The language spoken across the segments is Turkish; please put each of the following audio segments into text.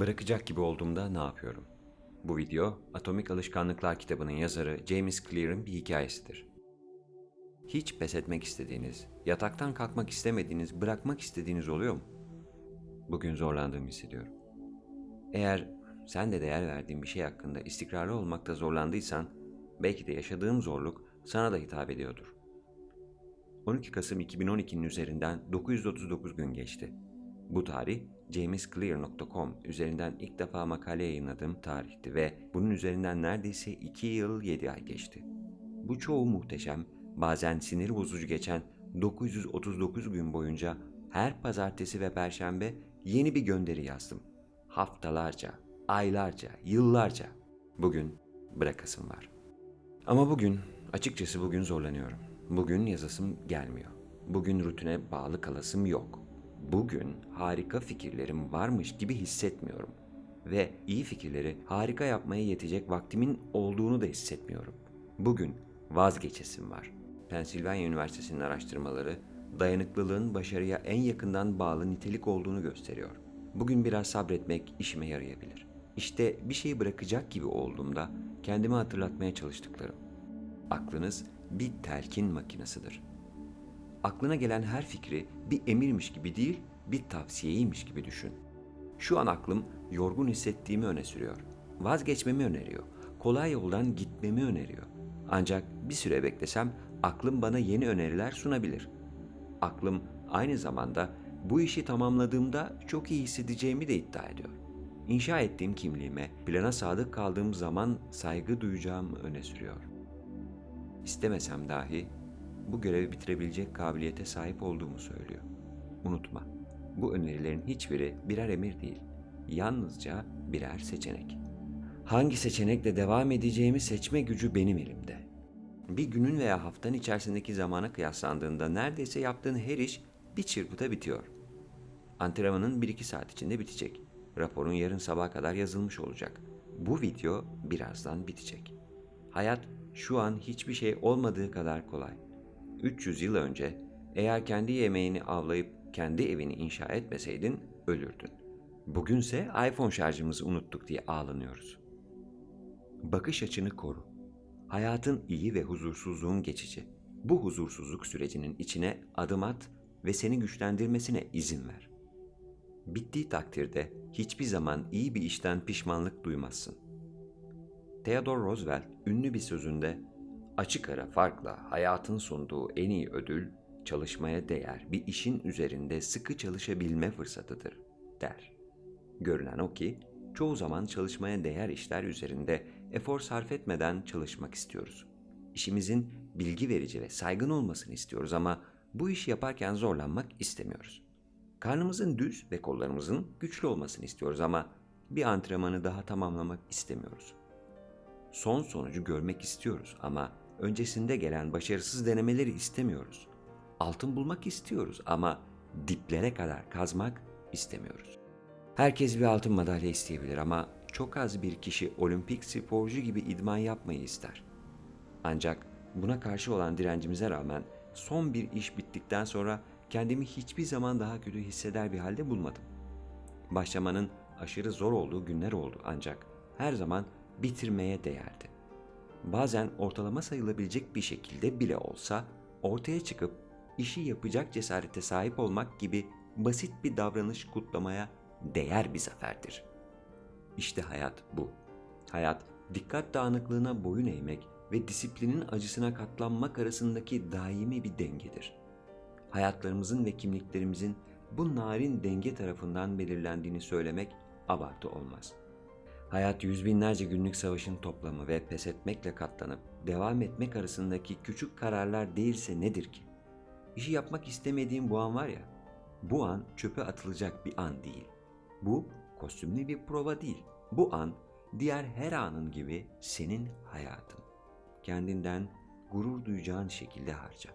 Bırakacak gibi olduğumda ne yapıyorum? Bu video Atomik Alışkanlıklar kitabının yazarı James Clear'ın bir hikayesidir. Hiç pes etmek istediğiniz, yataktan kalkmak istemediğiniz, bırakmak istediğiniz oluyor mu? Bugün zorlandığımı hissediyorum. Eğer sen de değer verdiğin bir şey hakkında istikrarlı olmakta zorlandıysan, belki de yaşadığım zorluk sana da hitap ediyordur. 12 Kasım 2012'nin üzerinden 939 gün geçti. Bu tarih jamesclear.com üzerinden ilk defa makale yayınladığım tarihti ve bunun üzerinden neredeyse 2 yıl 7 ay geçti. Bu çoğu muhteşem, bazen sinir bozucu geçen 939 gün boyunca her pazartesi ve perşembe yeni bir gönderi yazdım. Haftalarca, aylarca, yıllarca. Bugün bırakasım var. Ama bugün, açıkçası bugün zorlanıyorum. Bugün yazasım gelmiyor. Bugün rutine bağlı kalasım yok. Bugün harika fikirlerim varmış gibi hissetmiyorum. Ve iyi fikirleri harika yapmaya yetecek vaktimin olduğunu da hissetmiyorum. Bugün vazgeçesim var. Pensilvanya Üniversitesi'nin araştırmaları dayanıklılığın başarıya en yakından bağlı nitelik olduğunu gösteriyor. Bugün biraz sabretmek işime yarayabilir. İşte bir şeyi bırakacak gibi olduğumda kendime hatırlatmaya çalıştıklarım. Aklınız bir telkin makinesidir. Aklına gelen her fikri bir emirmiş gibi değil, bir tavsiyeymiş gibi düşün. Şu an aklım yorgun hissettiğimi öne sürüyor. Vazgeçmemi öneriyor. Kolay yoldan gitmemi öneriyor. Ancak bir süre beklesem aklım bana yeni öneriler sunabilir. Aklım aynı zamanda bu işi tamamladığımda çok iyi hissedeceğimi de iddia ediyor. İnşa ettiğim kimliğime, plana sadık kaldığım zaman saygı duyacağım öne sürüyor. İstemesem dahi bu görevi bitirebilecek kabiliyete sahip olduğumu söylüyor. Unutma, bu önerilerin hiçbiri birer emir değil, yalnızca birer seçenek. Hangi seçenekle devam edeceğimi seçme gücü benim elimde. Bir günün veya haftanın içerisindeki zamana kıyaslandığında neredeyse yaptığın her iş bir çırpıda bitiyor. Antrenmanın 1-2 saat içinde bitecek. Raporun yarın sabaha kadar yazılmış olacak. Bu video birazdan bitecek. Hayat şu an hiçbir şey olmadığı kadar kolay. 300 yıl önce eğer kendi yemeğini avlayıp kendi evini inşa etmeseydin ölürdün. Bugünse iPhone şarjımızı unuttuk diye ağlanıyoruz. Bakış açını koru. Hayatın iyi ve huzursuzluğun geçici. Bu huzursuzluk sürecinin içine adım at ve seni güçlendirmesine izin ver. Bittiği takdirde hiçbir zaman iyi bir işten pişmanlık duymazsın. Theodore Roosevelt ünlü bir sözünde açık ara farkla hayatın sunduğu en iyi ödül çalışmaya değer bir işin üzerinde sıkı çalışabilme fırsatıdır der. Görünen o ki çoğu zaman çalışmaya değer işler üzerinde efor sarf etmeden çalışmak istiyoruz. İşimizin bilgi verici ve saygın olmasını istiyoruz ama bu işi yaparken zorlanmak istemiyoruz. Karnımızın düz ve kollarımızın güçlü olmasını istiyoruz ama bir antrenmanı daha tamamlamak istemiyoruz. Son sonucu görmek istiyoruz ama öncesinde gelen başarısız denemeleri istemiyoruz. Altın bulmak istiyoruz ama diplere kadar kazmak istemiyoruz. Herkes bir altın madalya isteyebilir ama çok az bir kişi olimpik sporcu gibi idman yapmayı ister. Ancak buna karşı olan direncimize rağmen son bir iş bittikten sonra kendimi hiçbir zaman daha kötü hisseder bir halde bulmadım. Başlamanın aşırı zor olduğu günler oldu ancak her zaman bitirmeye değerdi. Bazen ortalama sayılabilecek bir şekilde bile olsa ortaya çıkıp işi yapacak cesarete sahip olmak gibi basit bir davranış kutlamaya değer bir zaferdir. İşte hayat bu. Hayat dikkat dağınıklığına boyun eğmek ve disiplinin acısına katlanmak arasındaki daimi bir dengedir. Hayatlarımızın ve kimliklerimizin bu narin denge tarafından belirlendiğini söylemek abartı olmaz. Hayat yüz binlerce günlük savaşın toplamı ve pes etmekle katlanıp devam etmek arasındaki küçük kararlar değilse nedir ki? İşi yapmak istemediğim bu an var ya, bu an çöpe atılacak bir an değil. Bu kostümlü bir prova değil. Bu an diğer her anın gibi senin hayatın. Kendinden gurur duyacağın şekilde harca.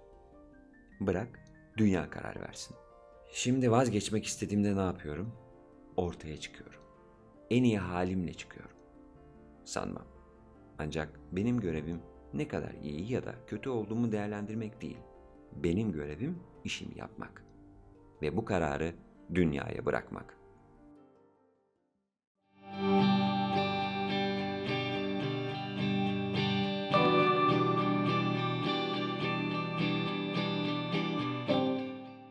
Bırak dünya karar versin. Şimdi vazgeçmek istediğimde ne yapıyorum? Ortaya çıkıyorum. En iyi halimle çıkıyorum. Sanmam. Ancak benim görevim ne kadar iyi ya da kötü olduğumu değerlendirmek değil. Benim görevim işimi yapmak ve bu kararı dünyaya bırakmak.